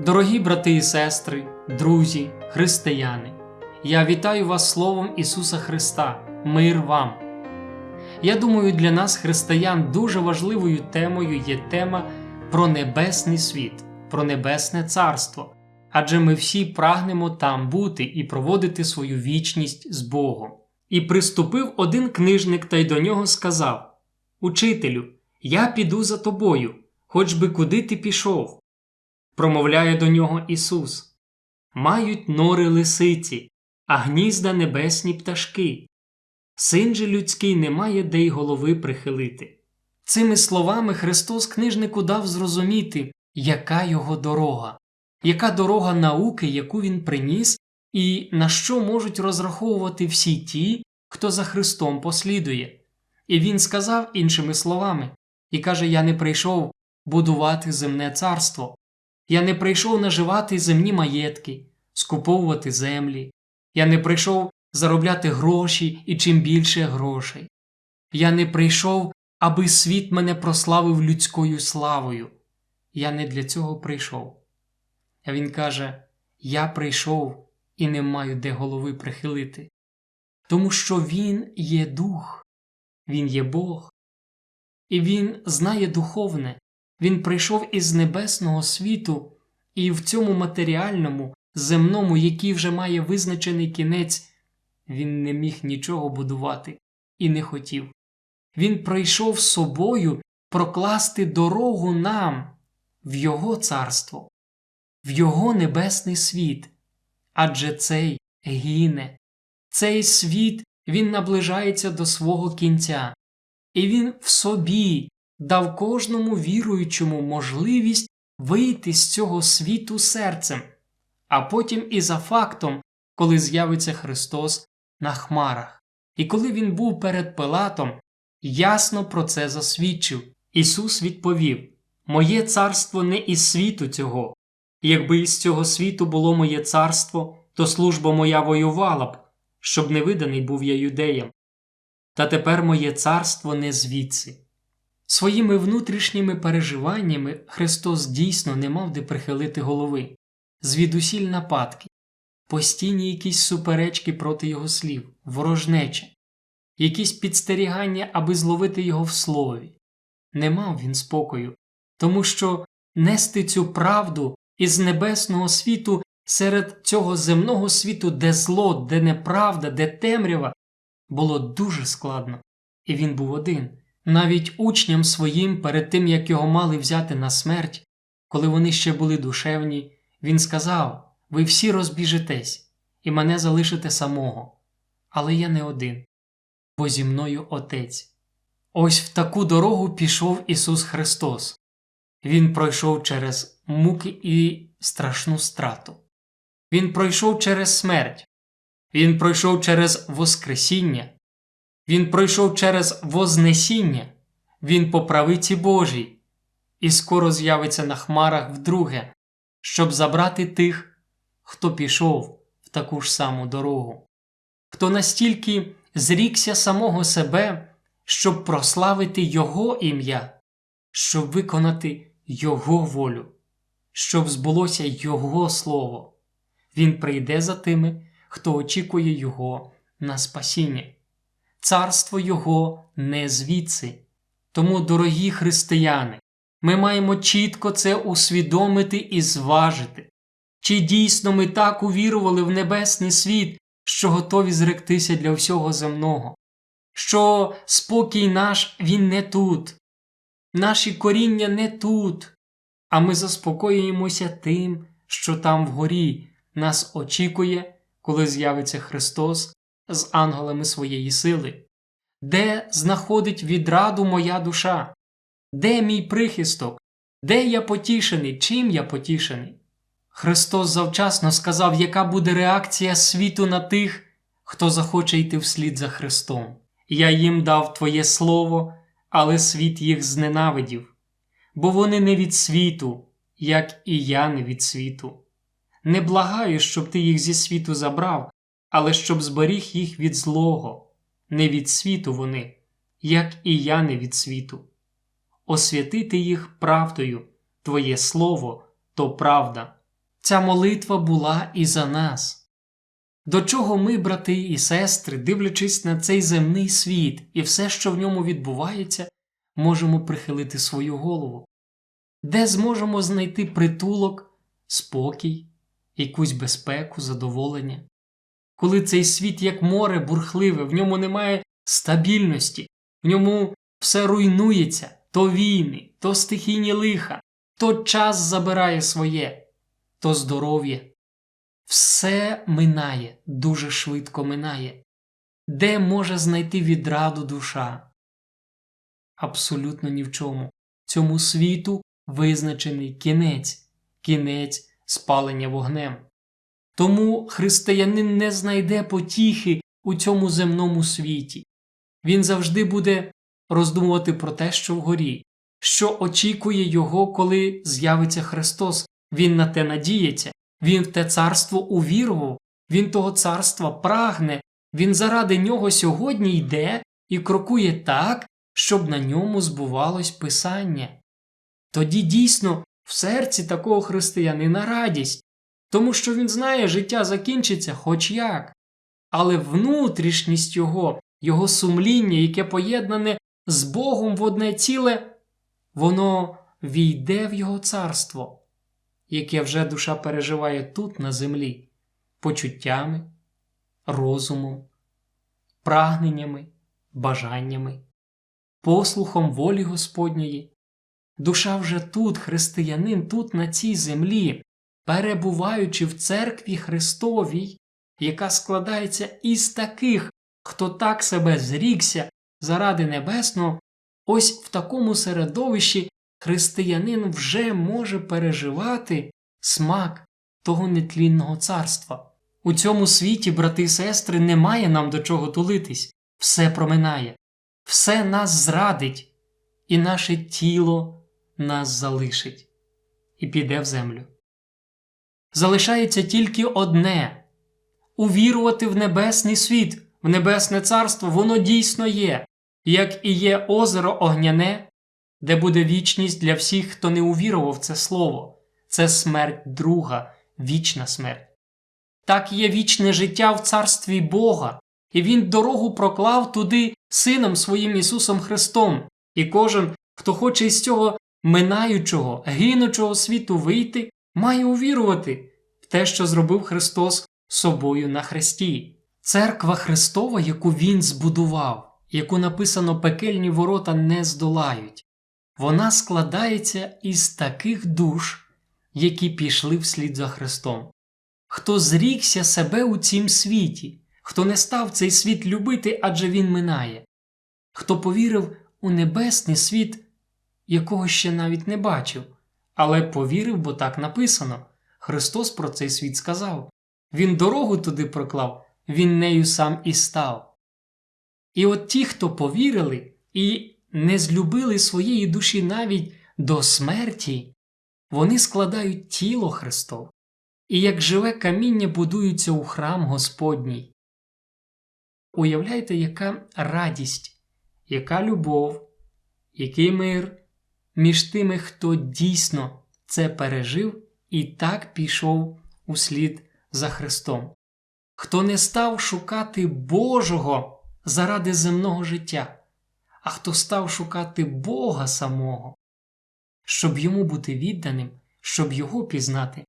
Дорогі брати і сестри, друзі, християни, я вітаю вас Словом Ісуса Христа, мир вам. Я думаю, для нас, християн, дуже важливою темою є тема про небесний світ, про небесне царство, адже ми всі прагнемо там бути і проводити свою вічність з Богом. І приступив один книжник та й до нього сказав: Учителю, я піду за тобою, хоч би куди ти пішов. Промовляє до нього Ісус. Мають нори лисиці, а гнізда небесні пташки. Син же людський не має де й голови прихилити. Цими словами Христос книжнику дав зрозуміти, яка його дорога, яка дорога науки, яку він приніс, і на що можуть розраховувати всі ті, хто за Христом послідує. І він сказав іншими словами і каже: Я не прийшов будувати земне царство. Я не прийшов наживати земні маєтки, скуповувати землі. Я не прийшов заробляти гроші і чим більше грошей. Я не прийшов, аби світ мене прославив людською славою. Я не для цього прийшов. А він каже: Я прийшов і не маю де голови прихилити. Тому що Він є дух, Він є Бог, і Він знає духовне. Він прийшов із небесного світу, і в цьому матеріальному, земному, який вже має визначений кінець, він не міг нічого будувати і не хотів. Він прийшов собою прокласти дорогу нам в Його царство, в Його небесний світ. Адже цей гине, цей світ він наближається до свого кінця, і він в собі дав кожному віруючому можливість вийти з цього світу серцем, а потім і за фактом, коли з'явиться Христос на хмарах. І коли він був перед Пилатом, ясно про це засвідчив. Ісус відповів: Моє царство не із світу цього. Якби із цього світу було моє царство, то служба моя воювала б, щоб не виданий був я юдеям. Та тепер моє царство не звідси. Своїми внутрішніми переживаннями Христос дійсно не мав де прихилити голови, звідусіль нападки, постійні якісь суперечки проти його слів, ворожнеча, якісь підстерігання, аби зловити його в слові. Не мав він спокою, тому що нести цю правду із небесного світу серед цього земного світу, де зло, де неправда, де темрява, було дуже складно, і він був один. Навіть учням своїм, перед тим як його мали взяти на смерть, коли вони ще були душевні, він сказав: Ви всі розбіжетесь і мене залишите самого, але я не один, бо зі мною Отець. Ось в таку дорогу пішов Ісус Христос. Він пройшов через муки і страшну страту. Він пройшов через смерть, Він пройшов через Воскресіння. Він пройшов через Вознесіння, Він по правиці Божій, і скоро з'явиться на хмарах вдруге, щоб забрати тих, хто пішов в таку ж саму дорогу, хто настільки зрікся самого себе, щоб прославити Його ім'я, щоб виконати Його волю, щоб збулося Його Слово. Він прийде за тими, хто очікує Його на спасіння царство Його не звідси. Тому, дорогі християни, ми маємо чітко це усвідомити і зважити, чи дійсно ми так увірували в небесний світ, що готові зректися для всього земного, що спокій наш він не тут, наші коріння не тут, а ми заспокоюємося тим, що там вгорі. Нас очікує, коли з'явиться Христос з ангелами своєї сили? Де знаходить відраду моя душа? Де мій прихисток? Де я потішений? Чим я потішений? Христос завчасно сказав, яка буде реакція світу на тих, хто захоче йти вслід за Христом. Я їм дав Твоє Слово, але світ їх зненавидів, бо вони не від світу, як і я не від світу. Не благаю, щоб ти їх зі світу забрав, але щоб зберіг їх від злого, не від світу вони, як і я не від світу. Освятити їх правдою, Твоє Слово то правда. ця молитва була і за нас. До чого ми, брати і сестри, дивлячись на цей земний світ і все, що в ньому відбувається, можемо прихилити свою голову, де зможемо знайти притулок, спокій, якусь безпеку, задоволення, коли цей світ, як море бурхливе, в ньому немає стабільності, в ньому все руйнується, то війни, то стихійні лиха, то час забирає своє, то здоров'я. Все минає, дуже швидко минає. Де може знайти відраду душа? Абсолютно ні в чому. Цьому світу визначений кінець, кінець спалення вогнем. Тому християнин не знайде потіхи у цьому земному світі. Він завжди буде роздумувати про те, що вгорі, що очікує його, коли з'явиться Христос. Він на те надіється, він в те царство увірував, він того царства прагне, він заради нього сьогодні йде і крокує так, щоб на ньому збувалось Писання. Тоді дійсно в серці такого християнина радість, тому що він знає, життя закінчиться хоч як, але внутрішність його, його сумління, яке поєднане з Богом в одне ціле, воно війде в його царство, яке вже душа переживає тут, на землі, почуттями, розумом, прагненнями, бажаннями, послухом волі Господньої. Душа вже тут, християнин, тут, на цій землі, перебуваючи в церкві Христовій, яка складається із таких, хто так себе зрікся заради небесного, ось в такому середовищі християнин вже може переживати смак того нетлінного царства. У цьому світі, брати і сестри, немає нам до чого тулитись, все проминає, все нас зрадить, і наше тіло нас залишить і піде в землю. Залишається тільки одне увірувати в небесний світ, в небесне царство, воно дійсно є, як і є озеро Огняне, де буде вічність для всіх, хто не увірував це слово, це смерть друга, вічна смерть. Так є вічне життя в царстві Бога, і Він дорогу проклав туди Сином своїм Ісусом Христом, і кожен, хто хоче із цього минаючого, гинучого світу вийти, має увірувати в те, що зробив Христос собою на хресті. Церква Христова, яку Він збудував, яку написано пекельні ворота не здолають, вона складається із таких душ, які пішли вслід за Христом. Хто зрікся себе у цім світі, хто не став цей світ любити, адже він минає, хто повірив у небесний світ, якого ще навіть не бачив, але повірив, бо так написано. Христос про цей світ сказав. Він дорогу туди проклав, Він нею сам і став. І от ті, хто повірили і не злюбили своєї душі навіть до смерті, вони складають тіло Христове, і як живе каміння будуються у храм Господній. Уявляєте, яка радість, яка любов, який мир між тими, хто дійсно це пережив і так пішов услід за Христом, хто не став шукати Божого заради земного життя, а хто став шукати Бога самого, щоб йому бути відданим, щоб його пізнати,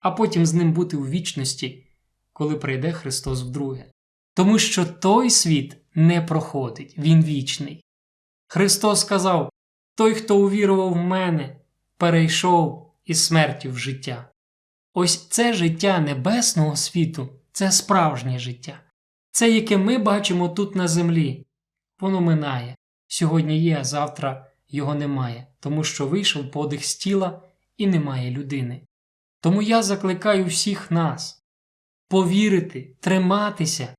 а потім з ним бути у вічності, коли прийде Христос вдруге. Тому що той світ не проходить, він вічний. Христос сказав: Той, хто увірував в мене, перейшов із смерті в життя. Ось це життя небесного світу це справжнє життя. Це, яке ми бачимо тут на землі. Воно минає. Сьогодні є, а завтра його немає, тому що вийшов подих з тіла і немає людини. Тому я закликаю всіх нас повірити, триматися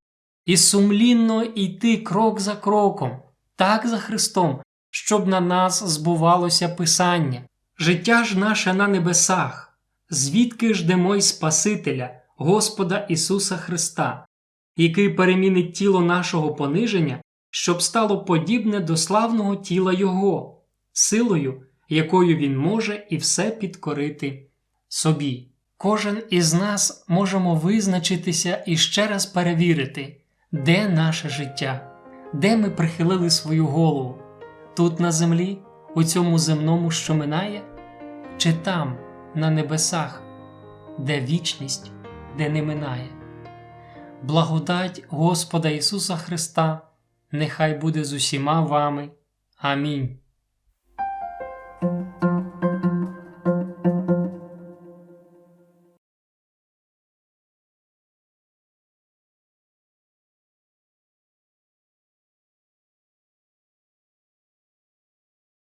і сумлінно йти крок за кроком, так за Христом, щоб на нас збувалося Писання. Життя ж наше на небесах, звідки ждемо й Спасителя, Господа Ісуса Христа, який перемінить тіло нашого пониження, щоб стало подібне до славного тіла Його, силою, якою Він може і все підкорити собі. Кожен із нас можемо визначитися і ще раз перевірити, де наше життя, де ми прихилили свою голову, тут на землі, у цьому земному, що минає, чи там, на небесах, де вічність, де не минає. Благодать Господа Ісуса Христа, нехай буде з усіма вами. Амінь.